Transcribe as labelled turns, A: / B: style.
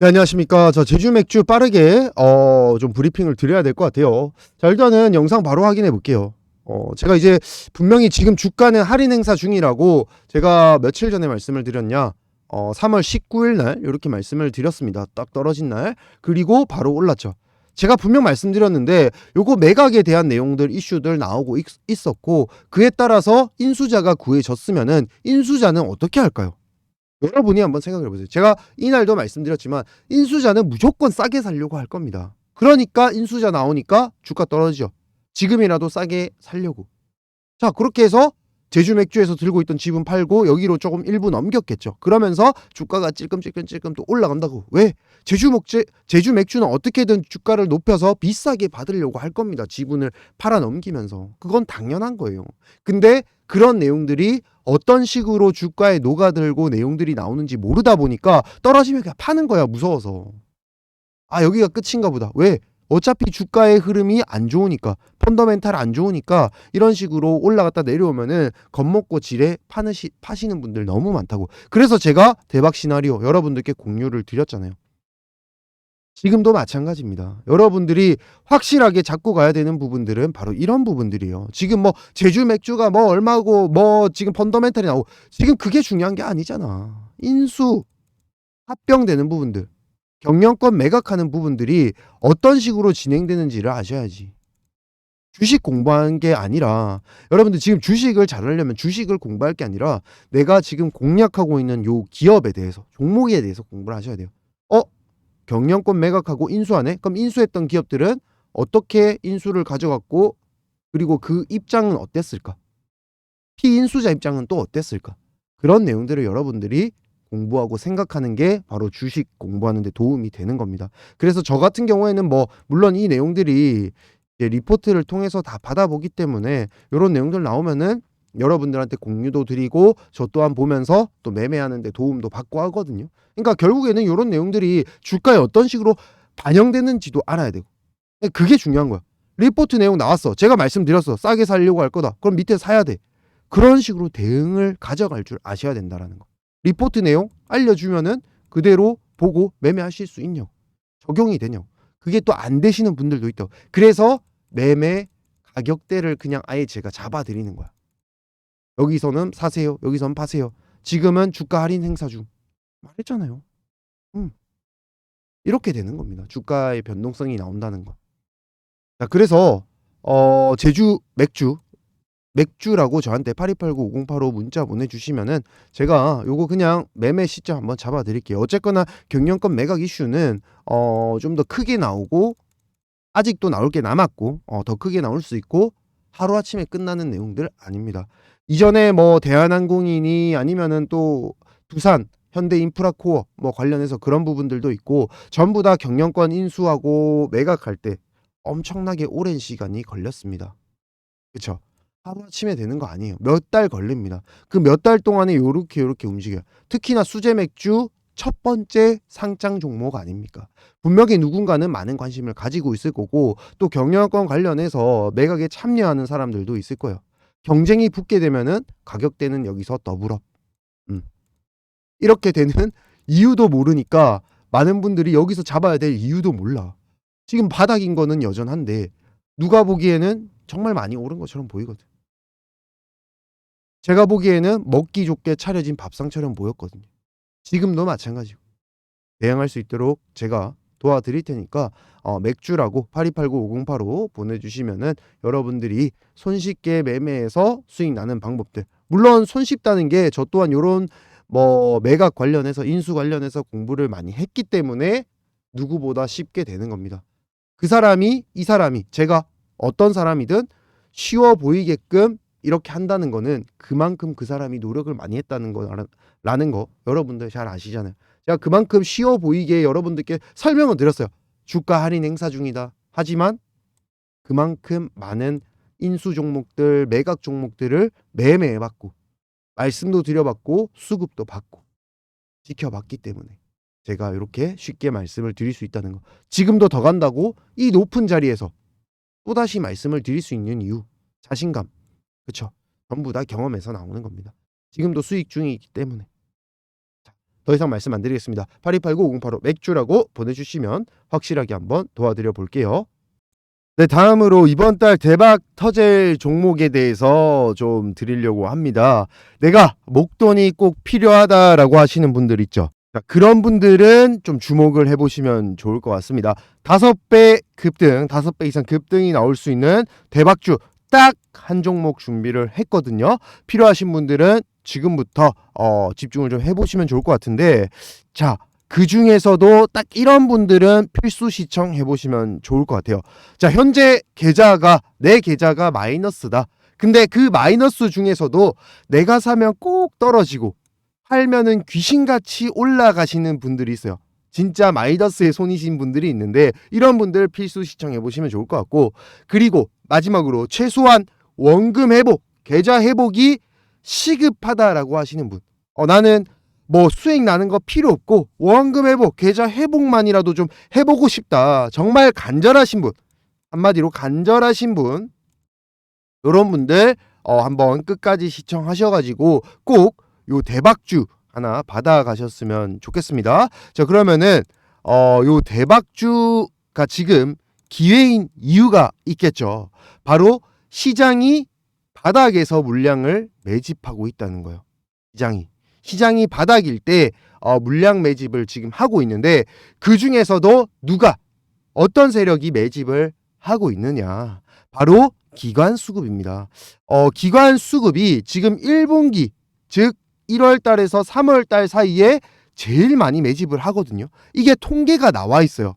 A: 네, 안녕하십니까. 저 제주 맥주 빠르게 어, 좀 브리핑을 드려야 될 것 같아요. 자, 일단은 영상 바로 확인해 볼게요. 어, 제가 이제 분명히 지금 주가는 할인 행사 중이라고 제가 며칠 전에 말씀을 드렸냐. 어, 3월 19일 날 이렇게 말씀을 드렸습니다. 딱 떨어진 날. 그리고 바로 올랐죠. 제가 분명 말씀드렸는데 요거 매각에 대한 내용들 이슈들 나오고 있, 있었고 그에 따라서 인수자가 구해졌으면은 인수자는 어떻게 할까요? 여러분이 한번 생각해 보세요. 제가 이날도 말씀드렸지만 인수자는 무조건 싸게 살려고 할 겁니다. 그러니까 인수자 나오니까 주가 떨어지죠. 지금이라도 싸게 살려고. 자, 그렇게 해서 제주 맥주에서 들고 있던 지분 팔고 여기로 조금 일부 넘겼겠죠. 그러면서 주가가 찔끔찔끔찔끔 또 올라간다고. 왜? 제주 목재 제주 맥주는 어떻게든 주가를 높여서 비싸게 받으려고 할 겁니다. 지분을 팔아 넘기면서. 그건 당연한 거예요. 근데 그런 내용들이 어떤 식으로 주가에 녹아들고 내용들이 나오는지 모르다 보니까 떨어지면 그냥 파는 거야 무서워서. 아 여기가 끝인가 보다. 왜? 어차피 주가의 흐름이 안 좋으니까 펀더멘탈 안 좋으니까 이런 식으로 올라갔다 내려오면은 겁먹고 지레 파느시, 파시는 분들 너무 많다고. 그래서 제가 대박 시나리오 여러분들께 공유를 드렸잖아요 지금도 마찬가지입니다. 여러분들이 확실하게 잡고 가야 되는 부분들은 바로 이런 부분들이에요. 지금 뭐 제주 맥주가 뭐 얼마고 뭐 지금 펀더멘탈이 나오고 지금 그게 중요한 게 아니잖아. 인수 합병되는 부분들, 경영권 매각하는 부분들이 어떤 식으로 진행되는지를 아셔야지. 주식 공부하는 게 아니라 여러분들 지금 주식을 잘하려면 주식을 공부할 게 아니라 내가 지금 공략하고 있는 요 기업에 대해서 종목에 대해서 공부를 하셔야 돼요. 어? 경영권 매각하고 인수하네? 그럼 인수했던 기업들은 어떻게 인수를 가져갔고 그리고 그 입장은 어땠을까? 피인수자 입장은 또 어땠을까? 그런 내용들을 여러분들이 공부하고 생각하는 게 바로 주식 공부하는 데 도움이 되는 겁니다. 그래서 저 같은 경우에는 뭐 물론 이 내용들이 리포트를 통해서 다 받아보기 때문에 이런 내용들 나오면은 여러분들한테 공유도 드리고 저 또한 보면서 또 매매하는 데 도움도 받고 하거든요. 그러니까 결국에는 이런 내용들이 주가에 어떤 식으로 반영되는지도 알아야 되고 그게 중요한 거야. 리포트 내용 나왔어. 제가 말씀드렸어. 싸게 살려고 할 거다. 그럼 밑에 사야 돼. 그런 식으로 대응을 가져갈 줄 아셔야 된다라는 거. 리포트 내용 알려주면은 그대로 보고 매매하실 수 있냐고. 적용이 되냐고. 그게 또 안 되시는 분들도 있다고. 그래서 매매 가격대를 그냥 아예 제가 잡아드리는 거야. 여기서는 사세요. 여기서는 파세요. 지금은 주가 할인 행사 중. 말했잖아요. 음. 이렇게 되는 겁니다. 주가의 변동성이 나온다는 거. 자, 그래서 어, 제주 맥주 맥주라고 저한테 8289-5085 문자 보내주시면은 제가 요거 그냥 매매 시점 한번 잡아드릴게요. 어쨌거나 경영권 매각 이슈는 어, 좀 더 크게 나오고 아직도 나올 게 남았고 어, 더 크게 나올 수 있고 하루아침에 끝나는 내용들 아닙니다. 이전에 뭐 대한항공이니 아니면은 또 두산 현대인프라코어 뭐 관련해서 그런 부분들도 있고 전부 다 경영권 인수하고 매각할 때 엄청나게 오랜 시간이 걸렸습니다. 그쵸? 하루아침에 되는 거 아니에요. 몇 달 걸립니다. 그 몇 달 동안에 요렇게 요렇게 움직여요. 특히나 수제 맥주 첫 번째 상장 종목 아닙니까? 분명히 누군가는 많은 관심을 가지고 있을 거고 또 경영권 관련해서 매각에 참여하는 사람들도 있을 거예요. 경쟁이 붙게 되면은 가격대는 여기서 더블업. 음. 이렇게 되는 이유도 모르니까 많은 분들이 여기서 잡아야 될 이유도 몰라. 지금 바닥인 거는 여전한데 누가 보기에는 정말 많이 오른 것처럼 보이거든. 제가 보기에는 먹기 좋게 차려진 밥상처럼 보였거든요. 지금도 마찬가지고. 대응할 수 있도록 제가 도와드릴 테니까 어, 맥주라고 8289-5085 보내주시면은 여러분들이 손쉽게 매매해서 수익 나는 방법들. 물론 손쉽다는 게 저 또한 요런 뭐 매각 관련해서 인수 관련해서 공부를 많이 했기 때문에 누구보다 쉽게 되는 겁니다. 그 사람이 이 사람이 제가 어떤 사람이든 쉬워 보이게끔 이렇게 한다는 거는 그만큼 그 사람이 노력을 많이 했다는 거라는 거 여러분들 잘 아시잖아요. 제가 그만큼 쉬워 보이게 여러분들께 설명을 드렸어요. 주가 할인 행사 중이다. 하지만 그만큼 많은 인수 종목들, 매각 종목들을 매매해봤고 말씀도 드려봤고 수급도 받고 지켜봤기 때문에 제가 이렇게 쉽게 말씀을 드릴 수 있다는 거. 지금도 더 간다고 이 높은 자리에서 또다시 말씀을 드릴 수 있는 이유 자신감 그쵸 전부 다 경험에서 나오는 겁니다 지금도 수익 중이기 때문에 자, 더 이상 말씀 안 드리겠습니다. 8289-5085 맥주라고 보내주시면 확실하게 한번 도와드려 볼게요. 네, 다음으로 이번 달 대박 터질 종목에 대해서 좀 드리려고 합니다. 내가 목돈이 꼭 필요하다라고 하시는 분들 있죠. 자, 그런 분들은 좀 주목을 해보시면 좋을 것 같습니다. 다섯 배 급등, 다섯 배 이상 급등이 나올 수 있는 대박주 딱 한 종목 준비를 했거든요. 필요하신 분들은 지금부터 어, 집중을 좀 해보시면 좋을 것 같은데, 자, 그 중에서도 딱 이런 분들은 필수 시청해 보시면 좋을 것 같아요. 자, 현재 계좌가 내 계좌가 마이너스다. 근데 그 마이너스 중에서도 내가 사면 꼭 떨어지고 팔면은 귀신같이 올라가시는 분들이 있어요. 진짜 마이너스에 손이신 분들이 있는데 이런 분들 필수 시청해 보시면 좋을 것 같고 그리고 마지막으로 최소한 원금 회복, 계좌 회복이 시급하다라고 하시는 분. 어, 나는 뭐 수익 나는 거 필요 없고 원금 회복, 계좌 회복만이라도 좀 해보고 싶다. 정말 간절하신 분. 한마디로 간절하신 분. 이런 분들 어, 한번 끝까지 시청하셔가지고 꼭 요 대박주 하나 받아가셨으면 좋겠습니다. 자 그러면은 어, 요 대박주가 지금 기회인 이유가 있겠죠. 바로 시장이 바닥에서 물량을 매집하고 있다는 거예요. 시장이 시장이 바닥일 때 어, 물량 매집을 지금 하고 있는데 그 중에서도 누가 어떤 세력이 매집을 하고 있느냐? 바로 기관 수급입니다. 어, 기관 수급이 지금 1분기 즉 1월 달에서 3월 달 사이에 제일 많이 매집을 하거든요. 이게 통계가 나와 있어요.